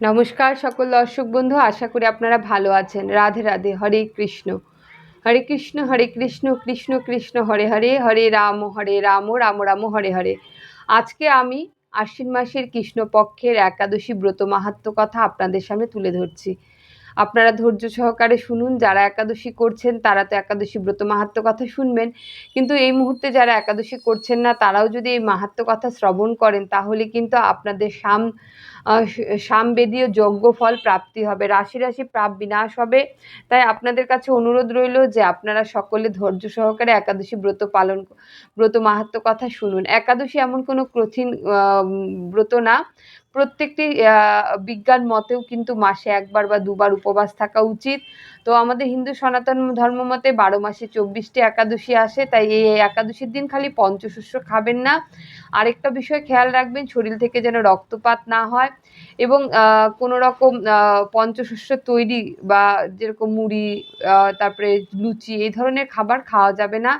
নমস্কার সকল দর্শক বন্ধু, আশা করি আপনারা ভালো আছেন। রাধে রাধে, হরে কৃষ্ণ। হরে কৃষ্ণ হরে কৃষ্ণ কৃষ্ণ কৃষ্ণ, হরে হরে হরে রাম হরে রাম রাম রাম, হরে হরে। আজকে আমি আশ্বিন মাসের কৃষ্ণপক্ষের একাদশী ব্রত মাহাত্ম কথা আপনাদের সামনে তুলে ধরছি। আপনারা ধৈর্য সহকারে শুনুন, যারা একাদশী করছেন, তারা তো একাদশী ব্রত মাহাত্ম কথা শুনবেন। কিন্তু এই মুহূর্তে যারা একাদশী করছেন না, তারাও যদি এই মাহাত্ম কথা শ্রবণ করেন, তাহলে কিন্তু আপনাদের সাম সামবেদীয় যজ্ঞ ফল প্রাপ্তি হবে, রাশি রাশি প্রাপ বিনাশ হবে। তাই আপনাদের কাছে অনুরোধ রইল যে আপনারা সকলে ধৈর্য সহকারে একাদশী ব্রত পালন ব্রত মাহাত্ম কথা শুনুন। একাদশী এমন কোনো কঠিন ব্রত না। প্রত্যেকটি বিজ্ঞান মতেও কিন্তু মাসে একবার বা দুবার উপবাস থাকা উচিত। তো আমাদের হিন্দু সনাতন ধর্ম মতে বারো মাসে চব্বিশটি একাদশী আসে। তাই এই একাদশীর দিন খালি পঞ্চশস্য খাবেন না। আরেকটা বিষয় খেয়াল রাখবেন, শরীর থেকে যেন রক্তপাত না হয় এবং কোনো রকম পঞ্চশস্য তৈরি বা যেরকম মুড়ি তারপরে লুচি এই ধরনের খাবার খাওয়া যাবে না।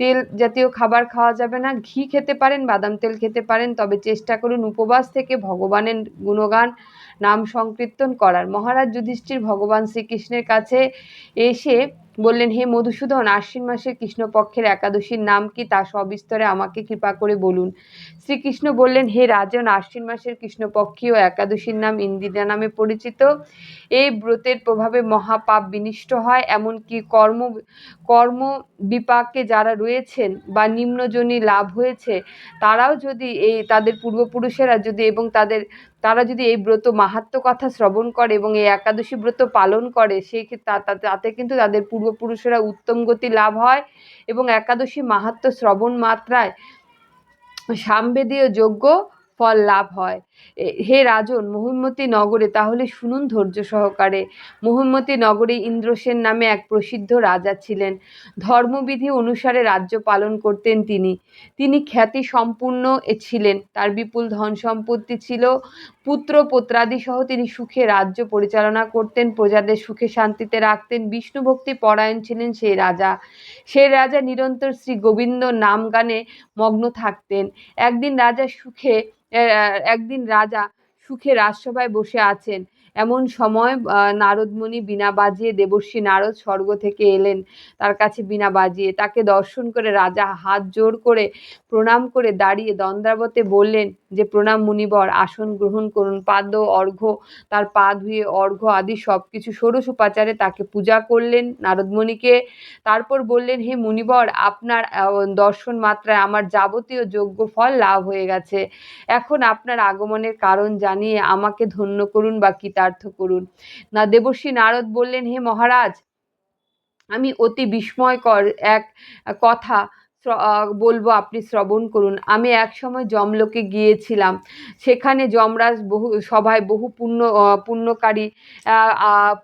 তেল জাতীয় খাবার খাওয়া যাবে না। ঘি খেতে পারেন, বাদাম তেল খেতে পারেন, তবে চেষ্টা করুন উপবাস থেকে ভগবানের গুণগান, নাম সংকীর্তন করার। মহারাজ যুধিষ্ঠির ভগবান শ্রীকৃষ্ণের কাছে এসে বললেন, হে মধুসূদন, আশ্বিন মাসের কৃষ্ণপক্ষের একাদশীর নাম কি তা সবিস্তরে আমাকে কৃপা করে বলুন। শ্রীকৃষ্ণ বললেন, হে রাজন, আশ্বিন মাসের কৃষ্ণপক্ষীয় একাদশীর নাম ইন্দিরা নামে পরিচিত। এই ব্রতের প্রভাবে মহাপাপ বিনিষ্ট হয়। এমনকি কর্ম কর্ম বিপাকে যারা রয়েছেন বা নিম্নজনী লাভ হয়েছে, তারাও যদি এই, তাদের পূর্বপুরুষেরা যদি এবং তাদের, তারা যদি এই ব্রত মাহাত্ম কথা শ্রবণ করে এবং এই একাদশী ব্রত পালন করে, সেই তাতে কিন্তু তাদের পূর্বপুরুষেরা উত্তম গতি লাভ হয় এবং একাদশী মাহাত্ম শ্রবণ মাত্রায় সামবেদীয় যজ্ঞ ফল লাভ হয়। হে রাজন, মহিমতী নগরে তাহলে শুনুন ধৈর্য সহকারে। মহিমতী নগরে ইন্দ্রসেন নামে এক প্রসিদ্ধ রাজা ছিলেন। ধর্মবিধি অনুসারে রাজ্য পালন করতেন তিনি। তিনি খ্যাতি সম্পূর্ণ ছিলেন। তার বিপুল ধন সম্পত্তি ছিল। পুত্র পুত্রাদি সহ তিনি সুখে রাজ্য পরিচালনা করতেন। প্রজাদের সুখে শান্তিতে রাখতেন। বিষ্ণু ভক্তি পরায়ণ ছিলেন সেই রাজা। সেই রাজা নিরন্তর শ্রী গোবিন্দ নাম গানে মগ্ন থাকতেন। একদিন রাজা সুখে একদিন রাজা সুখে রাজসভায় বসে আছেন। এমন সময় নারদমণি বীণা বাজিয়ে দেবর্ষী নারদ স্বর্গ থেকে এলেন তার কাছে বীণা বাজিয়ে। তাকে দর্শন করে রাজা হাত জোর করে প্রণাম করে দাঁড়িয়ে দ্বন্দ্বাবতে বললেন যে, প্রণাম মুনিবর, আসন গ্রহণ করুন। পাদ্য, অর্ঘ্য, তার পা ধুয়ে অর্ঘ্য আদি সব কিছু ষোড়শ উপাচারে তাকে পূজা করলেন নারদমণিকে। তারপর বললেন, হে মুনিবর, আপনার দর্শন মাত্রায় আমার যাবতীয় যোগ্য ফল লাভ হয়ে গেছে। এখন আপনার আগমনের কারণ জানিয়ে আমাকে ধন্য করুন বা কৃতার্থ করুন। না, দেবশ্রী নারদ বললেন, হে মহারাজ, আমি অতি বিস্ময়কর এক কথা বলব আপনি শ্রবণ করুন। আমি এক সময় জমলোকে গিয়েছিলাম। সেখানে যমরাজ বহু, সভায় বহু পুণ্য পুণ্যকারী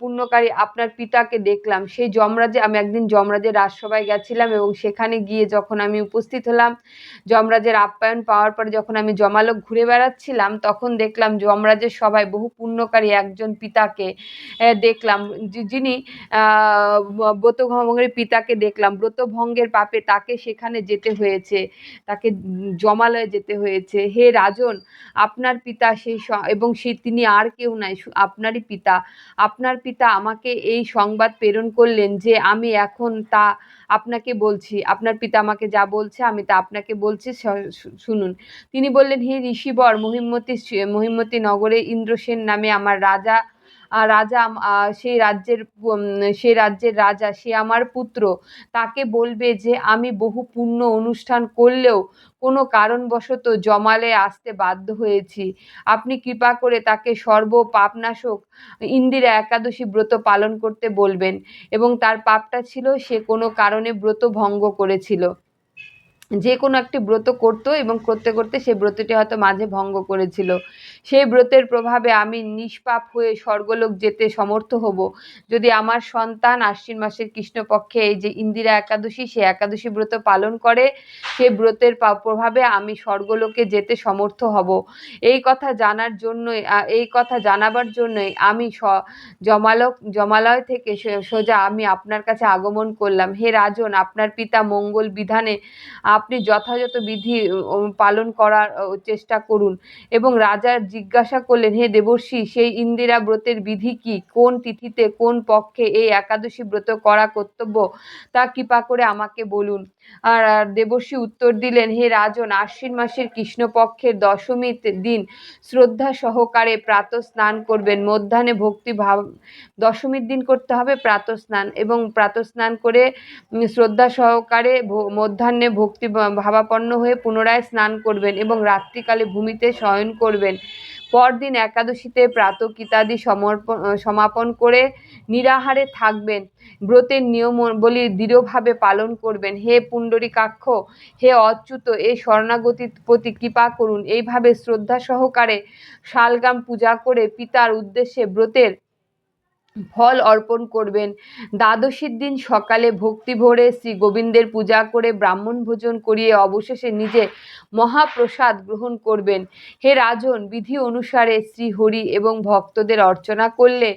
পুণ্যকারী আপনার পিতাকে দেখলাম। সেই যমরাজে, আমি একদিন যমরাজের রাজসভায় গেছিলাম এবং সেখানে গিয়ে যখন আমি উপস্থিত হলাম, যমরাজের আপ্যায়ন পাওয়ার পরে যখন আমি জমালোক ঘুরে বেড়াচ্ছিলাম, তখন দেখলাম যমরাজের সভায় বহু পুণ্যকারী একজন পিতাকে দেখলাম। যিনি ব্রতভঙ্গের পিতাকে দেখলাম। ব্রতভঙ্গের পাপে তাকে সেখানে সেখানে যেতে হয়েছে, তাকে জমালয়ে যেতে হয়েছে। হে রাজন, আপনার পিতা সেই এবং সে তিনি আর কেউ নাই আপনারই পিতা। আপনার পিতা আমাকে এই সংবাদ প্রেরণ করলেন যে আমি এখন তা আপনাকে বলছি। আপনার পিতা আমাকে যা বলছে, আমি তা আপনাকে বলছি শুনুন। তিনি বললেন, হে ঋষিবর মহিমতী মহিমতী নগরে ইন্দ্রসেন নামে আমার রাজা রাজা সেই রাজ্যের সেই রাজ্যের রাজা, সে আমার পুত্র, তাকে বলবে যে আমি বহু পুণ্য অনুষ্ঠান করলেও কোনো কারণবশত জমালে আসতে বাধ্য হয়েছি। আপনি কৃপা করে তাকে সর্ব পাপনাশক, ইন্দিরা একাদশী ব্রত পালন করতে বলবেন এবং তার পাপটা ছিল সে কোনো কারণে ব্রত ভঙ্গ করেছিল। যে কোনো একটি ব্রত করতো এবং করতে করতে সেই ব্রতটি হয়তো মাঝে ভঙ্গ করেছিল। সেই ব্রতের প্রভাবে আমি নিষ্পাপ হয়ে স্বর্গলোক যেতে সমর্থ হব। যদি আমার সন্তান আশ্বিন মাসের কৃষ্ণপক্ষে এই যে ইন্দিরা একাদশী, সে একাদশী ব্রত পালন করে সেই ব্রতের প্রভাবে আমি স্বর্গলোকে যেতে সমর্থ হব। এই কথা জানার জন্যই এই কথা জানাবার জন্যই আমি জমালক, জমালয় থেকে সোজা আমি আপনার কাছে আগমন করলাম। হে রাজন, আপনার পিতা মঙ্গল বিধানে আপনি যথাযথ বিধি পালন করার চেষ্টা করুন এবং রাজার জিজ্ঞাসা করলেন, হে দেবর্ষি, সেই ইন্দিরা ব্রতের বিধি কি? কোন তিথিতে, কোন পক্ষে এই একাদশী ব্রত করা কর্তব্য? তা কৃপা করে আমাকে বলুন। আর দেবর্ষি উত্তর দিলেন, হে রাজন, আশ্বিন মাসের কৃষ্ণপক্ষের দশমী দিন শ্রদ্ধা সহকারে প্রাত স্নান করবেন। মধ্যাহ্নে ভক্তি ভাব, দশমীর দিন করতে হবে প্রাত স্নান এবং প্রাত স্নান করে শ্রদ্ধা সহকারে মধ্যাহ্নে ভক্তি ভাবাপন্ন হয়ে পুনরায় স্নান করবেন এবং রাত্রিকালে ভূমিতে শয়ন করবেন। পরদিন একাদশীতে প্রাতকিতাদি সমর্পণ সমাপন করে নিরাহারে থাকবেন। ব্রতের নিয়মাবলী দৃঢ়ভাবে পালন করবেন। হে পুণ্ডরীকাক্ষ, হে অচ্যুত এই শরণাগতির প্রতি কৃপা করুন। এইভাবে শ্রদ্ধা সহকারে শালগ্রাম পূজা করে পিতার উদ্দেশ্যে ব্রতের ফল অর্পণ করবেন। দ্বাদশীর দিন সকালে ভক্তি ভরে শ্রী গোবিন্দের পূজা করে ব্রাহ্মণ ভোজন করিয়ে অবশেষে নিজে মহাপ্রসাদ গ্রহণ করবেন। হে রাজন, বিধি অনুসারে শ্রী হরি এবং ভক্তদের অর্চনা করলে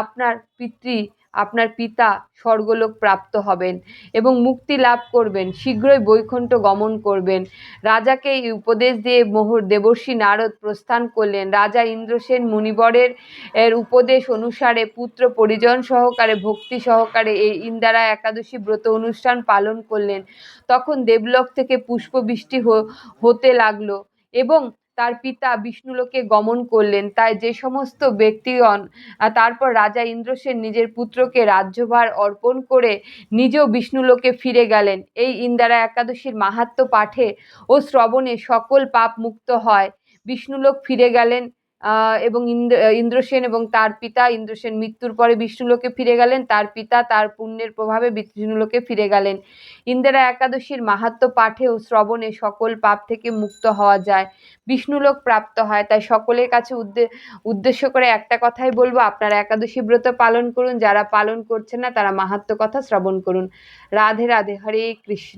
আপনার পিতৃ আপনার পিতা স্বর্গলোক প্রাপ্ত হবেন এবং মুক্তি লাভ করবেন। শীঘ্রই বৈকুণ্ঠ গমন করবেন। রাজাকে এই উপদেশ দিয়ে মোহর দেবর্ষী নারদ প্রস্থান করলেন। রাজা ইন্দ্রসেন মুনিবরের এর উপদেশ অনুসারে পুত্র পরিজন সহকারে, ভক্তি সহকারে এই ইন্দারা একাদশী ব্রত অনুষ্ঠান পালন করলেন। তখন দেবলোক থেকে পুষ্পবৃষ্টি হতে লাগল এবং তার পিতা বিষ্ণুলোকে গমন করলেন। তাই যে সমস্ত ব্যক্তিগণ তারপর রাজা ইন্দ্রসেন নিজের পুত্রকে রাজ্যভার অর্পণ করে নিজেও বিষ্ণুলোকে ফিরে গেলেন। এই ইন্দারা একাদশীর মাহাত্ম পাঠে ও শ্রবণে সকল পাপ মুক্ত হয়। বিষ্ণুলোক ফিরে গেলেন এবং ইন্দ্র ইন্দ্রসেন এবং তার পিতা, ইন্দ্রসেন মৃত্যুর পরে বিষ্ণুলোকে ফিরে গেলেন। তার পিতা তার পুণ্যের প্রভাবে বিষ্ণুলোকে ফিরে গেলেন। ইন্দিরা একাদশীর মাহাত্ম্য পাঠে ও শ্রবণে সকল পাপ থেকে মুক্ত হওয়া যায়। বিষ্ণুলোক প্রাপ্ত হয়। তাই সকলের কাছে উদ্দে- উদ্দেশ্য করে একটা কথাই বলব, আপনারা একাদশী ব্রত পালন করুন। যারা পালন করছেন না, তারা মাহাত্ম্য কথা শ্রবণ করুন। রাধে রাধে, হরে কৃষ্ণ।